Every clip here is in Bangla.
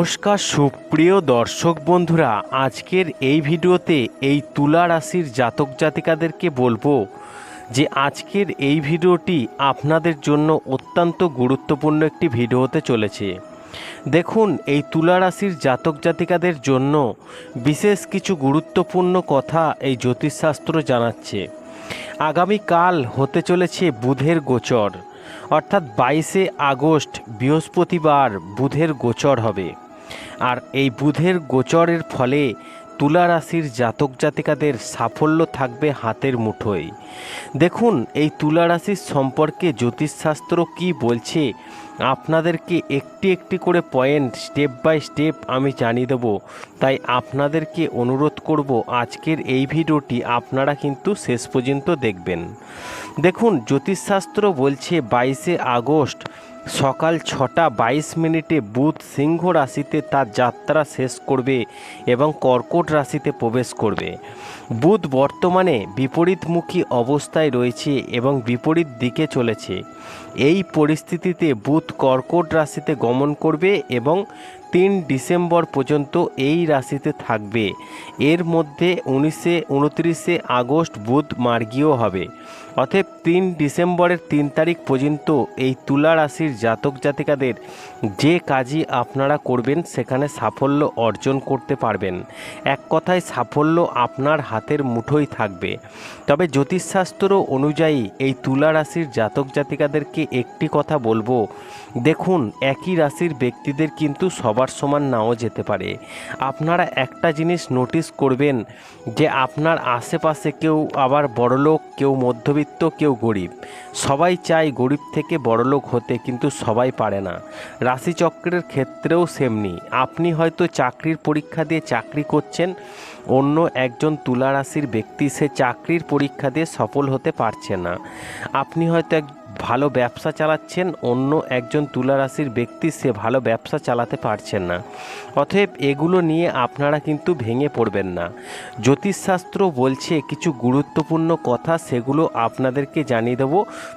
নমস্কার, সুপ্রিয় দর্শক বন্ধুরা, আজকের এই ভিডিওতে এই তুলা রাশির জাতক জাতিকাদেরকে বলব যে আজকের এই ভিডিওটি আপনাদের জন্য অত্যন্ত গুরুত্বপূর্ণ একটি ভিডিও হতে চলেছে। দেখুন, এই তুলা রাশির জাতক জাতিকাদের জন্য বিশেষ কিছু গুরুত্বপূর্ণ কথা এই জ্যোতিষশাস্ত্র জানাচ্ছে। আগামীকাল হতে চলেছে বুধের গোচর, অর্থাৎ বাইশে আগস্ট বৃহস্পতিবার বুধের গোচর হবে। আর এই বুধের গোচরের ফলে তুলা রাশির জাতক জাতিকাদের সাফল্য থাকবে হাতের মুঠোয়। দেখুন, এই তুলা রাশির সম্পর্কে জ্যোতিষশাস্ত্র কি বলছে, আপনাদেরকে একটি একটি করে পয়েন্ট স্টেপ বাই স্টেপ আমি জানিয়ে দেবো। তাই আপনাদেরকে অনুরোধ করব, আজকের এই ভিডিওটি আপনারা কিন্তু শেষ পর্যন্ত দেখবেন। দেখুন, জ্যোতিষশাস্ত্র বলছে বাইশে আগস্ট সকাল ছটা বাইশ মিনিটে বুধ সিংহ রাশিতে তার যাত্রা শেষ করবে এবং কর্কট রাশিতে প্রবেশ করবে। বুধ বর্তমানে বিপরীতমুখী অবস্থায় রয়েছে এবং বিপরীত দিকে চলেছে। এই পরিস্থিতিতে বুধ কর্কট রাশিতে গমন করবে এবং তিন ডিসেম্বর পর্যন্ত এই রাশিতে থাকবে। এর মধ্যে উনিশে, উনত্রিশে আগস্ট বুধ মার্গীয় হবে। অতএব তিন ডিসেম্বরের তিন তারিখ পর্যন্ত এই তুলা রাশির জাতক জাতিকাদের যে কাজই আপনারা করবেন, সেখানে সাফল্য অর্জন করতে পারবেন। এক কথায় সাফল্য আপনার হাতের মুঠোই থাকবে। তবে জ্যোতিষশাস্ত্র অনুযায়ী এই তুলা রাশির জাতক জাতিকাদেরকে একটি কথা বলব। দেখুন, একই রাশির ব্যক্তিদের কিন্তু সবার সমান নাও যেতে পারে। আপনারা একটা জিনিস নোটিস করবেন যে আপনার আশেপাশে কেউ আবার বড়লোক, কেউ মধ্যবিত্ত, কেউ গরিব। সবাই চায় গরিব থেকে বড়লোক হতে, কিন্তু সবাই পারে না। রাশিচক্রের ক্ষেত্রেও সেমনি। আপনি হয়তো চাকরির পরীক্ষা দিয়ে চাকরি করছেন, অন্য একজন তুলা রাশির ব্যক্তি সে চাকরির পরীক্ষা দিয়ে সফল হতে পারছে না। আপনি হয়তো এক ভালো ব্যবসা চালাচ্ছেন, অন্য একজন তুলা রাশির ব্যক্তি সে ভালো ব্যবসা চালাতে পারছেন না। অতএব এগুলো নিয়ে আপনারা কিন্তু ভেঙে পড়বেন না। জ্যোতিষশাস্ত্র বলছে, কিছু গুরুত্বপূর্ণ কথা সেগুলো আপনাদেরকে জানিয়ে দেব।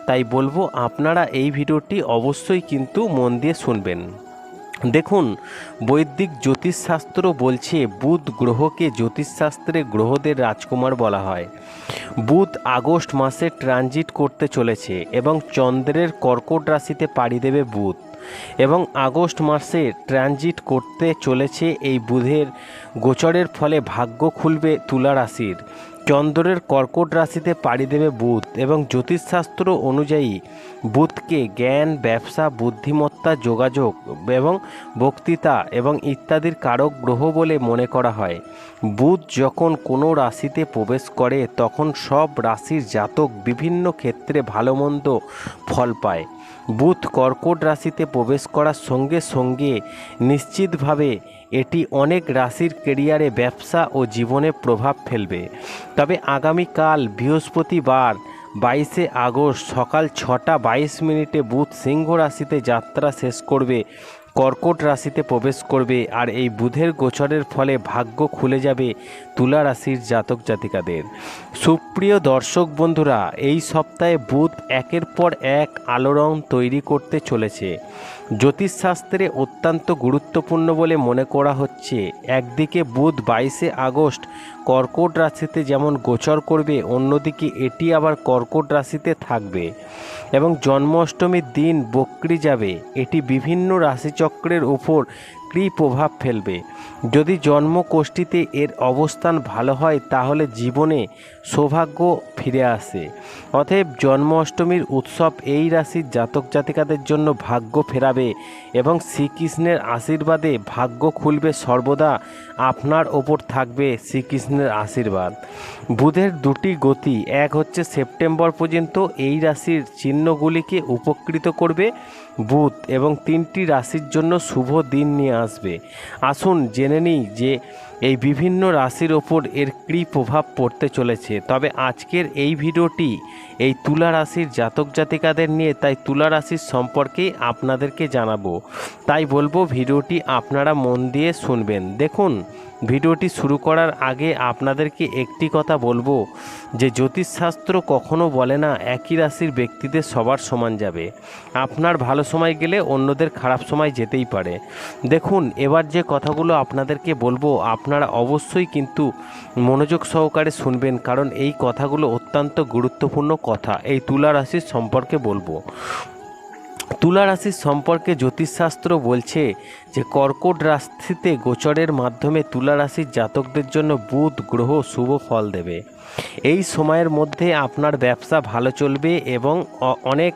তাই বলব, আপনারা এই ভিডিওটি অবশ্যই কিন্তু মন দিয়ে শুনবেন। দেখুন, বৈদিক জ্যোতিষশাস্ত্র বলছে বুধ গ্রহকে জ্যোতিষশাস্ত্রে গ্রহদের রাজকুমার বলা হয়। বুধ আগস্ট মাসে ট্রানজিট করতে চলেছে এবং চন্দ্রের কর্কট রাশিতে পাড়ি দেবে বুধ। এবং আগস্ট মাসে ট্রানজিট করতে চলেছে এই বুধের গোচরের ফলে ভাগ্য খুলবে তুলা রাশির। চন্দ্রের কর্কট রাশিতে পাড়ি দেবে বুধ এবং জ্যোতিষশাস্ত্র অনুযায়ী বুধকে জ্ঞান, ব্যবসা, বুদ্ধিমত্তা, যোগাযোগ এবং বক্তৃতা এবং ইত্যাদির কারক গ্রহ বলে মনে করা হয়। বুধ যখন কোনো রাশিতে প্রবেশ করে, তখন সব রাশির জাতক বিভিন্ন ক্ষেত্রে ভালো মন্দ ফল পায়। বুধ কর্কট রাশিতে প্রবেশ করার সঙ্গে সঙ্গে নিশ্চিতভাবে এটি অনেক রাশির কেরিয়ারে ব্যবসা ও জীবনে প্রভাব ফেলবে। তবে আগামীকাল বৃহস্পতিবার বাইশে আগস্ট সকাল ছটা বাইশ মিনিটে বুধ সিংহ রাশিতে যাত্রা শেষ করবে, কর্কট রাশিতে প্রবেশ করবে আর এই বুধের গোচরের ফলে ভাগ্য খুলে যাবে তুলা রাশির জাতক জাতিকাদের। সুপ্রিয় দর্শক বন্ধুরা, এই সপ্তাহে বুধ একের পর এক আলো রং তৈরি করতে চলেছে। জ্যোতিষশাস্ত্রে অত্যন্ত গুরুত্বপূর্ণ বলে মনে করা হচ্ছে। একদিকে বুধ বাইশে আগস্ট কর্কট রাশিতে যেমন গোচর করবে, অন্যদিকে এটি আবার কর্কট রাশিতে থাকবে এবং জন্মাষ্টমীর দিন বক্রি যাবে। এটি বিভিন্ন রাশিচক্রের উপর কী প্রভাব ফেলবে। যদি জন্মকোষ্ঠীতে এর অবস্থান ভালো হয়, তাহলে জীবনে সৌভাগ্য ফিরে আসে। অতএব জন্মাষ্টমীর উৎসব এই রাশির জাতক জাতিকাদের জন্য ভাগ্য ফেরাবে এবং শ্রীকৃষ্ণের আশীর্বাদে ভাগ্য খুলবে সর্বদা। আপনার ওপর থাকবে শ্রীকৃষ্ণের আশীর্বাদ। বুধের দুটি গতি, এক হচ্ছে সেপ্টেম্বর পর্যন্ত এই রাশির চিহ্নগুলিকে উপকৃত করবে বুধ এবং তিনটি রাশির জন্য শুভ দিন নিয়ে আসবে। আসুন জেনে নিই যে এই বিভিন্ন রাশির ওপর এর কী প্রভাব পড়তে চলেছে। তবে আজকের এই ভিডিওটি এই তুলা রাশির জাতক জাতিকাদের নিয়ে, তাই তুলা রাশির সম্পর্কেই আপনাদেরকে জানাব। তাই বলব, ভিডিওটি আপনারা মন দিয়ে শুনবেন। দেখুন, ভিডিওটি শুরু করার আগে আপনাদেরকে একটি কথা বলব, যে জ্যোতিষশাস্ত্র কখনো বলে না, একই রাশির ব্যক্তিদের সবার সমান যাবে। আপনার ভালো সময় গেলে অন্যদের খারাপ সময় যেতেই পারে। দেখুন, এবার যে কথাগুলো আপনাদেরকে বলব, আপনারা অবশ্যই কিন্তু মনোযোগ সহকারে শুনবেন, কারণ এই কথাগুলো অত্যন্ত গুরুত্বপূর্ণ কথা। এই তুলা রাশির সম্পর্কে বলব। তুলা রাশির সম্পর্কে জ্যোতিষশাস্ত্র বলছে যে, কর্কট রাশিতে গোচরের মাধ্যমে তুলা রাশির জাতকদের জন্য বুধ, গ্রহ শুভ ফল দেবে। এই সময়ের মধ্যে আপনার ব্যবসা ভালো চলবে এবং অনেক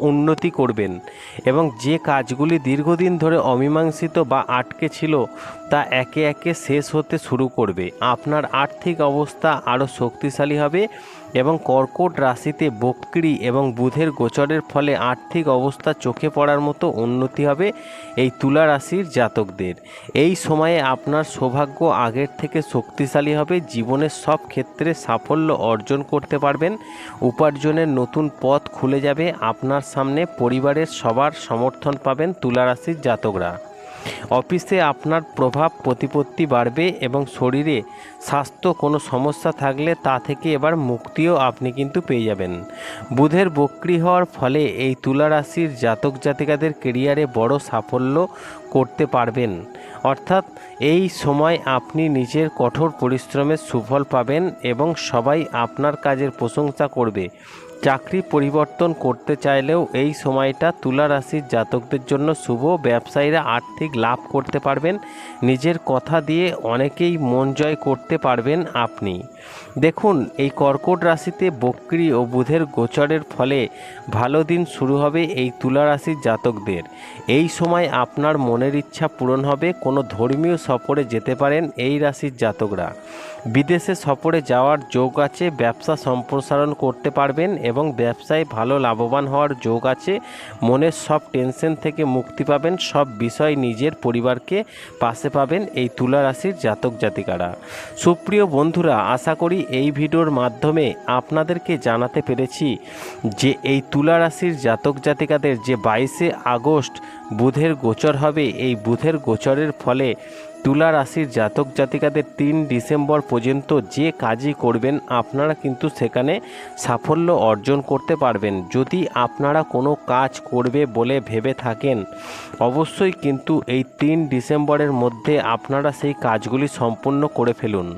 উন্নতি করবেন। এবং যে কাজগুলি দীর্ঘদিন ধরে অমীমাংসিত বা আটকে ছিল, তা একে একে শেষ হতে শুরু করবে। আপনার আর্থিক অবস্থা আরও শক্তিশালী হবে। এবং কর্কট রাশিতে বক্রি এবং বুধের গোচরের ফলে আর্থিক অবস্থা চোখে পড়ার মতো উন্নতি হবে এই তুলা রাশির জাতকদের। এই সময়ে আপনার সৌভাগ্য আগের থেকে শক্তিশালী হবে, জীবনের সব ক্ষেত্রে সাফল্য অর্জন করতে পারবেন, উপার্জনের নতুন পথ খুলে যাবে, আপনার সামনে পরিবারের সবার সমর্থন পাবেন তুলা রাশির জাতকরা। অফিসে আপনার প্রভাব, প্রতিপত্তি বাড়বে এবং শরীরে স্বাস্থ্য কোনো সমস্যা থাকলে তা থেকে এবার মুক্তিও আপনি কিন্তু পেয়ে যাবেন। বুধের বক্রি হওয়ার ফলে এই তুলা রাশির জাতক জাতিকাদের কেরিয়ারে বড় সাফল্য করতে পারবেন। অর্থাৎ এই সময় আপনি নিজের কঠোর পরিশ্রমের সুফল পাবেন এবং সবাই আপনার কাজের প্রশংসা করবে। চাকরি পরিবর্তন করতে চাইলেও এই সময়টা তুলা রাশির জাতকদের জন্য শুভ। ব্যবসায়ীরা আর্থিক লাভ করতে পারবেন। নিজের কথা দিয়ে অনেকেই মন জয় করতে পারবেন আপনি। দেখুন, এই কর্কট রাশিতে বক্রি ও বুধের গোচরের ফলে ভালো দিন শুরু হবে এই তুলা রাশির জাতকদের। এই সময় আপনার মনের ইচ্ছা পূরণ হবে। কোনো ধর্মীয় সফরে যেতে পারেন এই রাশির জাতকরা। বিদেশে সফরে যাওয়ার যোগ আছে। ব্যবসা সম্প্রসারণ করতে পারবেন এবং ব্যবসায় ভালো লাভবান হওয়ার যোগ আছে। মনের সব টেনশন থেকে মুক্তি পাবেন, সব বিষয় নিজের পরিবারকে পাশে পাবেন এই তুলা রাশির জাতক জাতিকারা। সুপ্রিয় বন্ধুরা, আশা করি এই ভিডিওর মাধ্যমে আপনাদেরকে জানাতে পেরেছি যে এই তুলা রাশির জাতক জাতিকাদের যে বাইশে আগস্ট বুধের গোচর হবে, এই বুধের গোচরের ফলে তুলা রাশির জাতক জাতিকাদের তিন ডিসেম্বর পর্যন্ত যে কাজই করবেন, আপনারা কিন্তু সেখানে সাফল্য অর্জন করতে পারবেন। যদি আপনারা কোনো কাজ করবে বলে ভেবে থাকেন, অবশ্যই কিন্তু এই তিন ডিসেম্বরের মধ্যে আপনারা সেই কাজগুলি সম্পূর্ণ করে ফেলুন।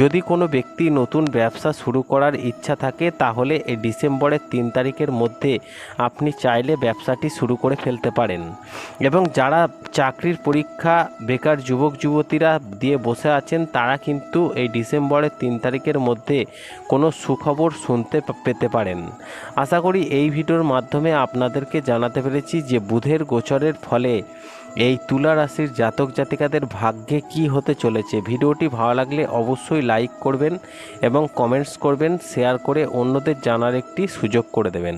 যদি কোনো ব্যক্তি নতুন ব্যবসা শুরু করার ইচ্ছা থাকে, তাহলে এই ডিসেম্বরের তিন তারিখের মধ্যে আপনি চাইলে ব্যবসাটি শুরু করে ফেলতে পারেন। এবং যারা চাকরির পরীক্ষা, বেকার যুবক যুবতীরা দিয়ে বসে আছেন, তারা কিন্তু এই ডিসেম্বরের তিন তারিখের মধ্যে কোনো সুখবর শুনতে পেতে পারেন। আশা করি এই ভিডিওর মাধ্যমে আপনাদেরকে জানাতে পেরেছি যে বুধের গোচরের ফলে এই তুলা রাশির জাতক জাতিকাদের ভাগ্যে কি হতে চলেছে। ভিডিওটি ভালো লাগলে অবশ্যই লাইক করবেন এবং কমেন্টস করবেন, শেয়ার করে অন্যদের জানার একটি সুযোগ করে দেবেন।